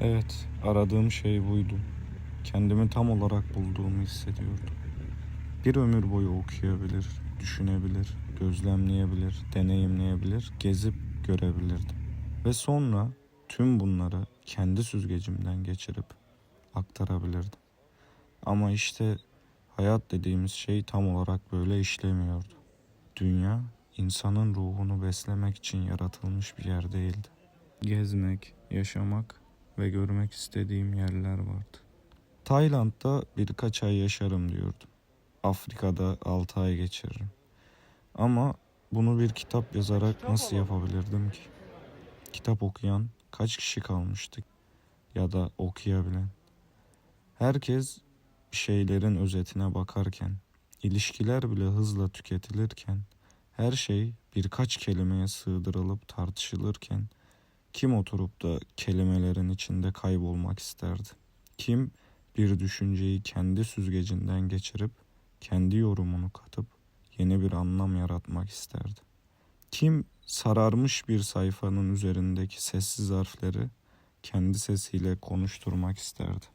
Evet, aradığım şey buydu. Kendimi tam olarak bulduğumu hissediyordum. Bir ömür boyu okuyabilir, düşünebilir, gözlemleyebilir, deneyimleyebilir, gezip görebilirdim. Ve sonra tüm bunları kendi süzgecimden geçirip aktarabilirdim. Ama işte hayat dediğimiz şey tam olarak böyle işlemiyordu. Dünya insanın ruhunu beslemek için yaratılmış bir yer değildi. Gezmek, yaşamak ve görmek istediğim yerler vardı. Tayland'da birkaç ay yaşarım diyordum. Afrika'da 6 ay geçiririm. Ama bunu bir kitap yazarak nasıl yapabilirdim ki? Kitap okuyan kaç kişi kalmıştı ya da okuyabilen? Herkes bir şeylerin özetine bakarken, ilişkiler bile hızla tüketilirken, her şey birkaç kelimeye sığdırılıp tartışılırken kim oturup da kelimelerin içinde kaybolmak isterdi? Kim bir düşünceyi kendi süzgecinden geçirip kendi yorumunu katıp yeni bir anlam yaratmak isterdi? Kim sararmış bir sayfanın üzerindeki sessiz harfleri kendi sesiyle konuşturmak isterdi?